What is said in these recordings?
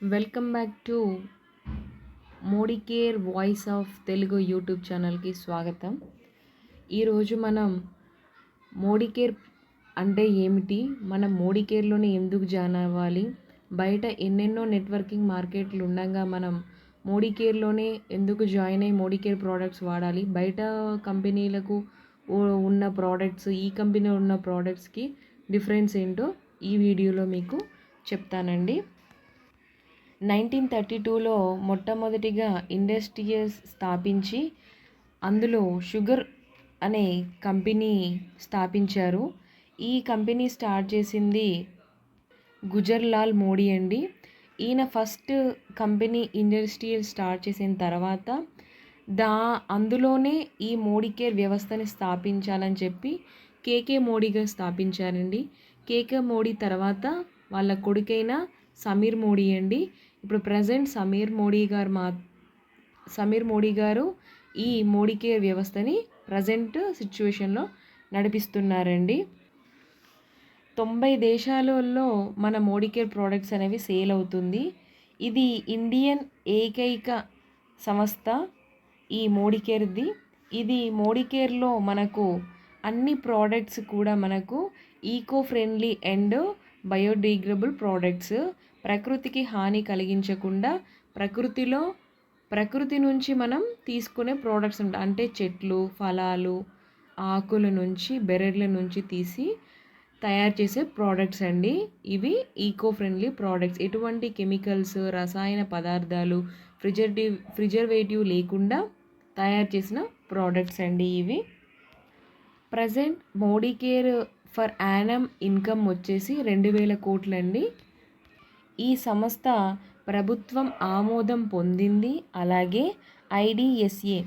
Welcome back to Modicare voice of Telugu YouTube ఛానల్కి స్వాగతం. ఈరోజు మనం మోడీ కేర్ అంటే ఏమిటి? మనం మోడీ కేర్లోనే ఎందుకు జాయిన్ అవ్వాలి? బయట ఎన్నెన్నో నెట్వర్కింగ్ మార్కెట్లు ఉండగా మనం మోడీ కేర్లోనే ఎందుకు జాయిన్ అయ్యి మోడీ కేర్ ప్రోడక్ట్స్ వాడాలి? బయట కంపెనీలకు ఉన్న ప్రోడక్ట్స్ ఈ కంపెనీలో ఉన్న ప్రోడక్ట్స్కి డిఫరెన్స్ ఏంటో ఈ వీడియోలో మీకు చెప్తానండి. నైన్టీన్ థర్టీ టూలో మొట్టమొదటిగా ఇండస్ట్రియల్స్ స్థాపించి అందులో షుగర్ అనే కంపెనీ స్థాపించారు. ఈ కంపెనీ స్టార్ట్ చేసింది గుజర్లాల్ మోడీ అండి. ఈయన ఫస్ట్ కంపెనీ ఇండస్ట్రియల్ స్టార్ట్ చేసిన తర్వాత దా అందులోనే ఈ మోడీ కేర్ వ్యవస్థని స్థాపించాలని చెప్పి కేకే మోడీ గారు స్థాపించారండి. కేకే మోడీ తర్వాత వాళ్ళ కొడుకైన సమీర్ మోడీ అండి. ఇప్పుడు ప్రజెంట్ సమీర్ మోడీ గారు మా సమీర్ మోడీ గారు ఈ మోడీ కేర్ వ్యవస్థని ప్రజెంట్ సిచ్యువేషన్లో నడిపిస్తున్నారండి. తొంభై దేశాలలో మన మోడీ కేర్ ప్రోడక్ట్స్ అనేవి సేల్ అవుతుంది. ఇది ఇండియన్ ఏకైక సంస్థ ఈ మోడీ కేర్ది ఇది మోడీ కేర్లో మనకు అన్ని ప్రోడక్ట్స్ కూడా మనకు eco friendly and biodegradable products ప్రకృతికి హాని కలిగించకుండా ప్రకృతిలో ప్రకృతి నుంచి మనం తీసుకునే ప్రోడక్ట్స్ ఉంటాయి అంటే చెట్లు ఫలాలు ఆకుల నుంచి బెరడ్ల నుంచి తీసి తయారు చేసే ప్రోడక్ట్స్ అండి. ఇవి ఈకో ఫ్రెండ్లీ ప్రోడక్ట్స్ ఎటువంటి కెమికల్స్ రసాయన పదార్థాలు ఫ్రిజర్టివ్ ఫ్రిజర్వేటివ్ లేకుండా తయారు చేసిన ప్రోడక్ట్స్ అండి ఇవి. Present Modicare per annum income వచ్చేసి రెండు వేల కోట్లండి. ఈ సంస్థ ప్రభుత్వం ఆమోదం పొందింది. అలాగే IDSA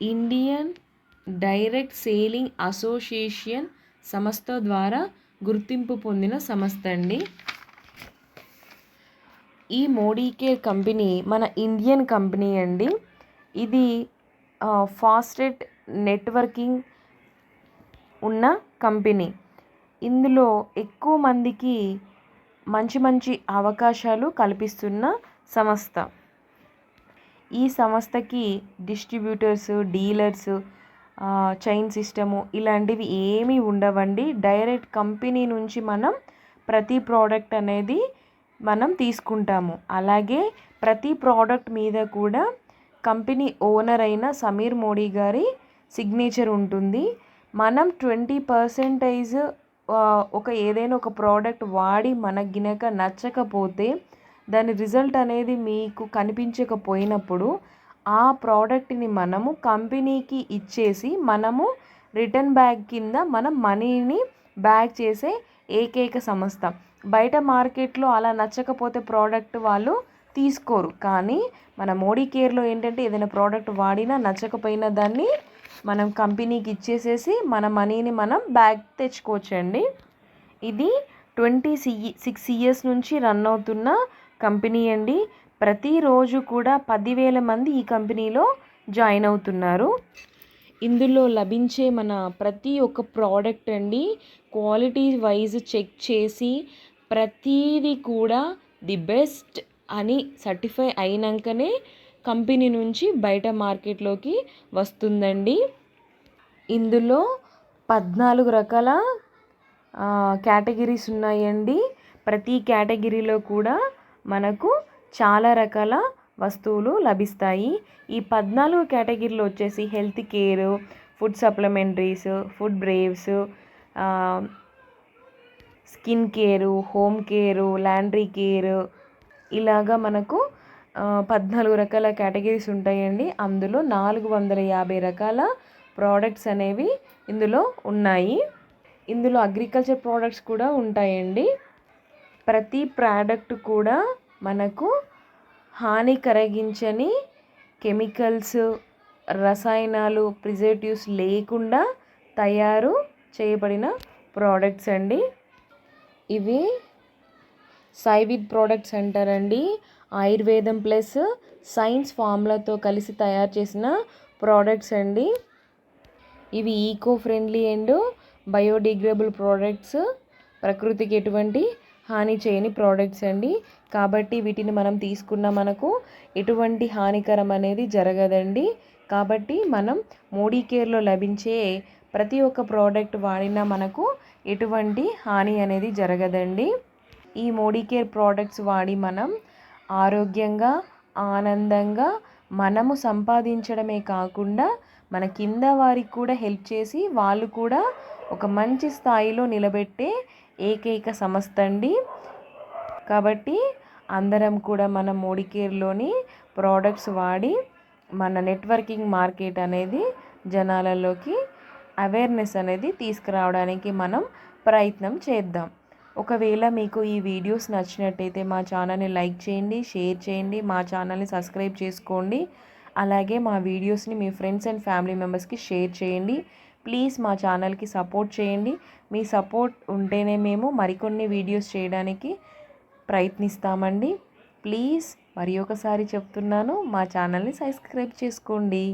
Indian direct selling association సంస్థ ద్వారా గుర్తింపు పొందిన సంస్థ అండి. ఈ మోడీ కేర్ కంపెనీ మన ఇండియన్ కంపెనీ అండి. ఇది ఫాస్టెట్ నెట్వర్కింగ్ ఉన్న కంపెనీ. ఇందులో ఎక్కువ మందికి మంచి మంచి అవకాశాలు కల్పిస్తున్న సంస్థ. ఈ సంస్థకి డిస్ట్రిబ్యూటర్స్ డీలర్స్ చైన్ సిస్టము ఇలాంటివి ఏమీ ఉండవండి. డైరెక్ట్ కంపెనీ నుంచి మనం ప్రతి ప్రోడక్ట్ అనేది మనం తీసుకుంటాము. అలాగే ప్రతి ప్రోడక్ట్ మీద కూడా కంపెనీ ఓనర్ అయిన సమీర్ మోడీ గారి సిగ్నేచర్ ఉంటుంది. మనం ట్వంటీ పర్సెంటేజ్ ఒక ఏదైనా ఒక ప్రోడక్ట్ వాడి మనకు గినక నచ్చకపోతే దాని రిజల్ట్ అనేది మీకు కనిపించకపోయినప్పుడు ఆ ప్రోడక్ట్ని మనము కంపెనీకి ఇచ్చేసి మనము రిటర్న్ బ్యాగ్ కింద మనం మనీని బ్యాగ్ చేసే ఏకైక సంస్థ. బయట మార్కెట్లో అలా నచ్చకపోతే ప్రోడక్ట్ వాళ్ళు తీసుకోరు. కానీ మన మోడీ కేర్లో ఏంటంటే ఏదైనా ప్రోడక్ట్ వాడినా నచ్చకపోయినా దాన్ని మనం కంపెనీకి ఇచ్చేసేసి మన మనీని మనం బ్యాగ్ తెచ్చుకోవచ్చండి. ఇది ట్వంటీ సి సిక్స్ ఇయర్స్ నుంచి రన్ అవుతున్న కంపెనీ అండి. ప్రతిరోజు కూడా పదివేల మంది ఈ కంపెనీలో జాయిన్ అవుతున్నారు. ఇందులో లభించే మన ప్రతి ఒక్క ప్రోడక్ట్ అండి క్వాలిటీ వైజ్ చెక్ చేసి ప్రతీది కూడా ది బెస్ట్ అని సర్టిఫై అయినాకనే కంపెనీ నుంచి బయట మార్కెట్లోకి వస్తుందండి. ఇందులో పద్నాలుగు రకాల కేటగిరీస్ ఉన్నాయండి. ప్రతి కేటగిరీలో కూడా మనకు చాలా రకాల వస్తువులు లభిస్తాయి. ఈ పద్నాలుగు కేటగిరీలు వచ్చేసి health care food supplementaries food braves skin care home care laundry care ఇలాగా మనకు పద్నాలుగు రకాల కేటగిరీస్ ఉంటాయండి. అందులో నాలుగు వందల యాభై రకాల ప్రోడక్ట్స్ అనేవి ఇందులో ఉన్నాయి. ఇందులో అగ్రికల్చర్ ప్రోడక్ట్స్ కూడా ఉంటాయండి. ప్రతి ప్రోడక్ట్ కూడా మనకు హాని కరిగించని కెమికల్స్ రసాయనాలు ప్రిజర్వేటివ్స్ లేకుండా తయారు చేయబడిన ప్రోడక్ట్స్ అండి. ఇవి సైవిడ్ ప్రోడక్ట్స్ అంటారండి. ఆయుర్వేదం ప్లస్ సైన్స్ ఫార్ములాతో కలిసి తయారు చేసిన ప్రోడక్ట్స్ అండి. ఇవి eco friendly and biodegradable products. ప్రకృతికి ఎటువంటి హాని చేయని ప్రోడక్ట్స్ అండి. కాబట్టి వీటిని మనం తీసుకున్న మనకు ఎటువంటి హానికరం అనేది జరగదండి. కాబట్టి మనం మోడీ కేర్లో లభించే ప్రతి ఒక్క ప్రోడక్ట్ వాడినా మనకు ఎటువంటి హాని అనేది జరగదండి. ఈ మోడీ కేర్ ప్రోడక్ట్స్ వాడి మనం ఆరోగ్యంగా ఆనందంగా మనము సంపాదించడమే కాకుండా మన కింద వారికి కూడా హెల్ప్ చేసి వాళ్ళు కూడా ఒక మంచి స్థాయిలో నిలబెట్టే ఏకైక సంస్థ అండి. కాబట్టి అందరం కూడా మన మోడీ కేర్లోని ప్రోడక్ట్స్ వాడి మన నెట్వర్కింగ్ మార్కెట్ అనేది జనాలలోకి అవేర్నెస్ అనేది తీసుకురావడానికి మనం ప్రయత్నం చేద్దాం. ఒకవేళ మీకు ఈ వీడియోస్ నచ్చినట్టయితే మా ఛానల్ని లైక్ చేయండి షేర్ చేయండి మా ఛానల్ని సబ్స్క్రైబ్ చేసుకోండి. అలాగే మా వీడియోస్ని మీ ఫ్రెండ్స్ అండ్ ఫ్యామిలీ మెంబర్స్కి షేర్ చేయండి. ప్లీజ్ మా ఛానల్కి సపోర్ట్ చేయండి. మీ సపోర్ట్ ఉంటేనే మేము మరికొన్ని వీడియోస్ చేయడానికి ప్రయత్నిస్తామండి. ప్లీజ్ మరి ఒకసారి చెప్తున్నాను మా ఛానల్ని సబ్స్క్రైబ్ చేసుకోండి.